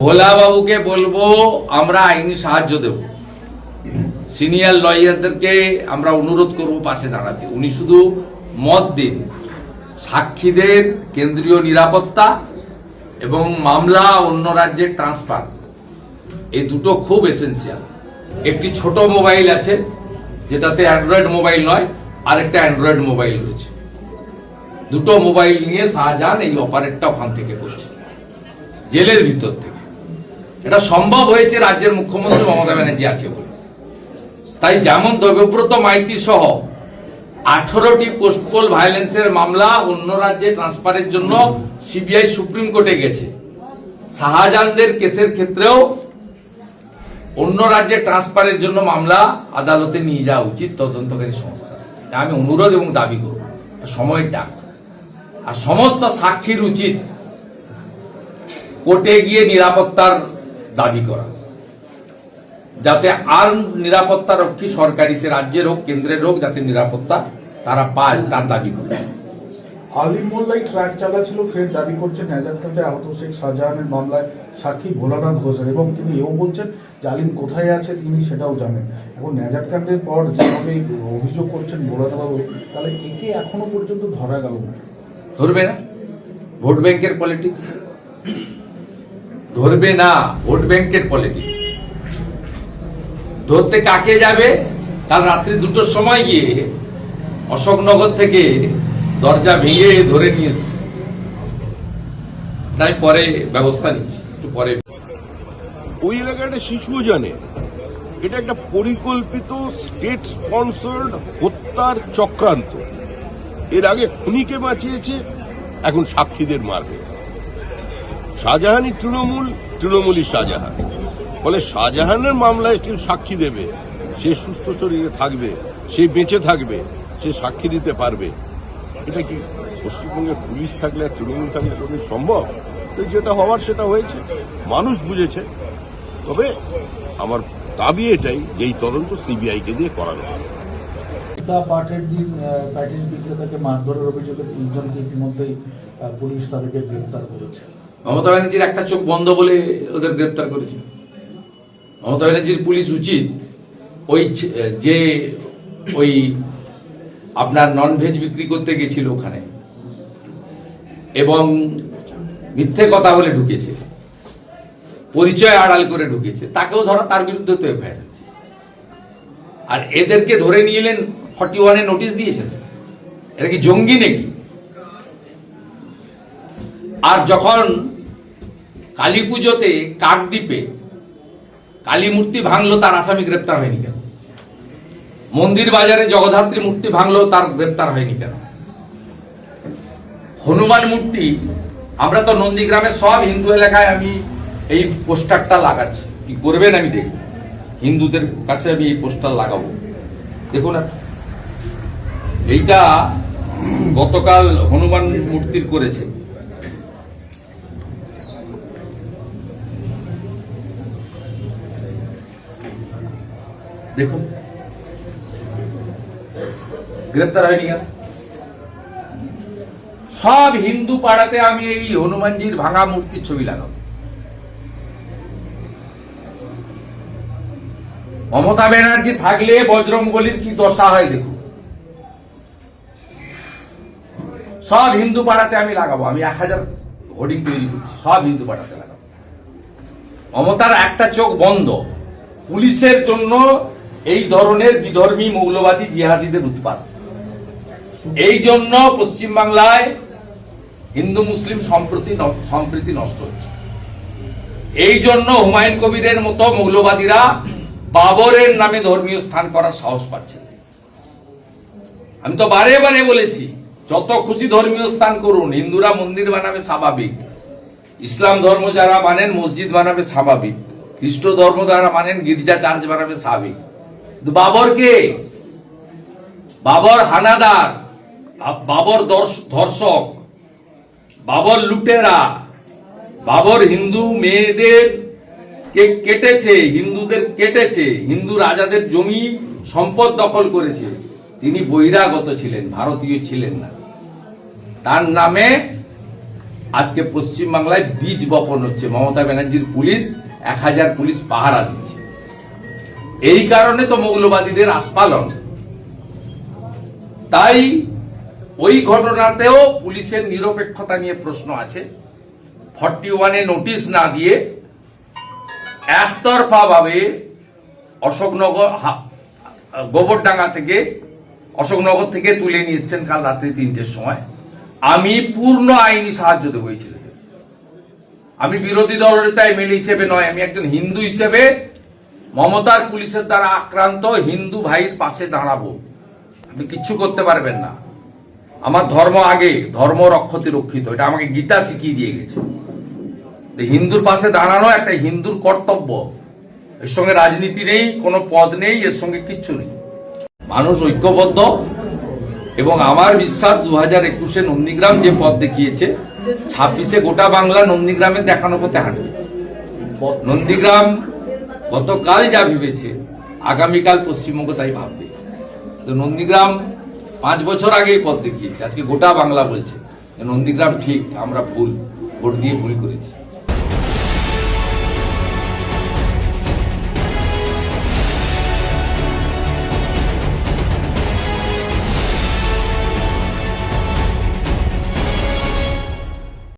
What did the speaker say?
ভোলা বাবুকে বলব, আমরা আইনি সাহায্য দেব। সিনিয়র লয়ারদেরকে আমরা অনুরোধ করব পাশে দাঁড়াতে। উনি শুধু মত দিন, সাক্ষীদের কেন্দ্রীয় নিরাপত্তা এবং মামলা অন্য রাজ্যে ট্রান্সফার। এই দুটো খুব এসেন্সিয়াল একটি ছোট মোবাইল আছে, যেটাতে অ্যান্ড্রয়েড মোবাইল নয়, আরেকটা অ্যান্ড্রয়েড মোবাইল রয়েছে। দুটো মোবাইল নিয়ে শাহজাহান এই অপারেটটা ওখান থেকে করছে, জেলের ভিতর থেকে। এটা সম্ভব হয়েছে রাজ্যের মুখ্যমন্ত্রী মমতা ব্যানার্জি আছে বলে। তাই যেমন দেবব্রত মাইতি সহ আঠারোটি পোস্টপোল ভায়োলেন্সের মামলা অন্য রাজ্যে ট্রান্সফারের জন্য সিবিআই সুপ্রিম কোর্টে গেছে। শাহজাহানদের কেসের ক্ষেত্রেও অন্য রাজ্যে ট্রান্সফারের জন্য মামলা আদালতে নিয়ে যাওয়া উচিত তদন্তকারী সংস্থা। আমি অনুরোধ এবং দাবি করব সময়ের ডাক আর সমস্ত সাক্ষীর উচিত কোর্টে গিয়ে নিরাপত্তার দাবি করা। যাতে আর নিরাপত্তা রক্ষী সরকারি সে রাজ্যের হোক কেন্দ্রের হোক যাতে নিরাপত্তা তারা পায় তার দাবি করে। আলিম মোল্লাই ট্র্যাক চালাচ্ছিল ফের দাবি করছেন নেজারকান্দে আহত শেখ শাহজাহানের মামলায় সাক্ষী ভোলানাথ ঘোষের এবং তিনি এও বলছেন যে আলিম কোথায় আছে তিনি সেটাও জানেন। এখন পর যেভাবে অভিযোগ করছেন ভোলানাথবাবু তাহলে একে এখনও পর্যন্ত ধরা গেল না। ধরবে না? ভোট ব্যাংকের পলিটিক্স? ধরবে না, ভোট ব্যাংকের পলিটিক্স ধরতে কাকে যাবে? কাল রাত্রি দুটোর সময় গিয়ে অশোকনগর থেকে দরজা ভেঙে ধরে নিয়ে পরে ব্যবস্থা একটু পরে। ওই এলাকার একটা শিশুও জানে, এটা একটা পরিকল্পিত স্টেট স্পন্সর্ড হত্যার চক্রান্ত। এর আগে খুনিকে বাঁচিয়েছে, এখন সাক্ষীদের মারবে। শাহজাহানি তৃণমূল তৃণমূলই শাহজাহান। ফলে শাহজাহানের মামলায় কেউ সাক্ষী দেবে, সে সুস্থ শরীরে থাকবে, সে বেঁচে থাকবে, সে সাক্ষী দিতে পারবে। এটা কি পশ্চিমবঙ্গের পুলিশ থাকলে আর তৃণমূল থাকলে কোনোদিন সম্ভব? তো যেটা হওয়ার সেটা হয়েছে। মানুষ বুঝেছে। তবে আমার দাবি এটাই যে এই তদন্ত সিবিআই কে দিয়ে করানো হবে দিন বিক্রেতাকে মারধরের অভিযোগে তিনজনকে ইতিমধ্যেই পুলিশ তাদেরকে গ্রেপ্তার করেছে। মমতা ব্যানার্জির একটা চোখ বন্ধ বলে ওদের গ্রেপ্তার করেছে মমতা ব্যানার্জির পুলিশ উচিত ওই যে ওই আপনার নন ভেজ বিক্রি করতে গেছিল ওখানে এবং মিথ্যে কথা বলে ঢুকেছে, পরিচয় আড়াল করে ঢুকেছে, তাকেও ধরা তার বিরুদ্ধে তো এফআইআর হয়েছে। আর এদেরকে ধরে নিয়ে এলেন ফর্টি ওয়ানে নোটিশ দিয়েছেন। এরা কি জঙ্গি নাকি? আর যখন কালী পুজোতে কাকদ্বীপে কালী মূর্তি ভাঙলো, তার আসামি গ্রেপ্তার হয়নি কেন? মন্দির বাজারে জগদ্ধাত্রী মূর্তি ভাঙলো, তার গ্রেপ্তার হয়নি কেন? হনুমান মূর্তি, আমরা তো নন্দীগ্রামের সব হিন্দু এলাকায় আমি এই পোস্টারটা লাগাচ্ছি। কি করবেন আমি দেখব হিন্দুদের কাছে আমি এই পোস্টার লাগাবো। দেখুন, এইটা গতকাল হনুমান মূর্তির করেছে। দেখুন গ্রেপ্তার হয়নি সব হিন্দু পাড়াতে আমি এই হনুমানজির ভাঙা মূর্তির ছবি লাগাবো মমতা ব্যানার্জি থাকলে বজরঙ্গলির কি দশা হয় দেখুন সব হিন্দু পাড়াতে আমি লাগাবো আমি এক হাজার হোর্ডিং তৈরি করছি সব হিন্দু পাড়াতে লাগাবো মমতার একটা চোখ বন্ধ পুলিশের জন্য এই ধরনের বিধর্মী মৌলবাদী জিহাদিদের উৎপাদ এই জন্য পশ্চিমবাংলায় হিন্দু মুসলিম সম্প্রতি সম্প্রীতি নষ্ট হচ্ছে। এই জন্য হুমায়ুন কবিরের মতো মৌলবাদীরা বাবরের নামে ধর্মীয় স্থান করার সাহস পাচ্ছে। আমি তো বারে বারে বলেছি, যত খুশি ধর্মীয় স্থান করুন, হিন্দুরা মন্দির বানাবে স্বাভাবিক, ইসলাম ধর্ম যারা মানেন মসজিদ বানাবে স্বাভাবিক, খ্রিস্ট ধর্ম যারা মানেন গির্জা চার্চ বানাবে স্বাভাবিক। বাবরকে বাবর হানাদার বাবর ধর্ষক, বাবর লুটেরা, বাবর হিন্দু মেয়েদের কে কেটেছে, হিন্দুদের কেটেছে, হিন্দু রাজাদের জমি সম্পদ দখল করেছে। তিনি বহিরাগত ছিলেন, ভারতীয় ছিলেন না। তার নামে আজকে পশ্চিমবাংলায় বীজ বপন হচ্ছে। মমতা ব্যানার্জির পুলিশ এক হাজার পুলিশ পাহারা দিচ্ছে। এই কারণে তো মৌলবাদীদের আস্পালন তাই ওই ঘটনাতেও পুলিশের নিরপেক্ষতা নিয়ে প্রশ্ন আছে। ফর্টি ওয়ানে নোটিশ না দিয়ে একতরফা ভাবে অশোকনগর গোবরডাঙ্গা থেকে, অশোকনগর থেকে তুলে নিয়ে কাল রাত্রি তিনটের সময়। আমি পূর্ণ আইনি সাহায্য দেবো এই ছেলেদের। আমি বিরোধী দলনেতা এমএলএ হিসেবে নয়, আমি একজন হিন্দু হিসেবে মমতার পুলিশের দ্বারা আক্রান্ত হিন্দু ভাইয়ের পাশে দাঁড়াবো। আপনি কিচ্ছু করতে পারবেন না। আমার ধর্ম আগে ধর্ম রক্ষতে রক্ষিত। এটা আমাকে গীতা শিখিয়ে দিয়ে গেছে। হিন্দুর পাশে দাঁড়ানো একটা হিন্দুর কর্তব্য। এর সঙ্গে রাজনীতি নেই কোনো পদ নেই এর সঙ্গে কিচ্ছু নেই। মানুষ ঐক্যবদ্ধ এবং আমার বিশ্বাস দু হাজার একুশে নন্দীগ্রাম যে পথ দেখিয়েছে ছাব্বিশে গোটা বাংলা নন্দীগ্রামে দেখানো পথে হাঁটবে। নন্দীগ্রাম গতকাল যা ভেবেছে, আগামীকাল পশ্চিমবঙ্গ তাই ভাববে। তো নন্দীগ্রাম পাঁচ বছর আগেই পথ দেখিয়েছে, আজকে গোটা বাংলা বলছে নন্দীগ্রাম ঠিক, আমরা ভুল, ভোট দিয়ে ভুল করেছি।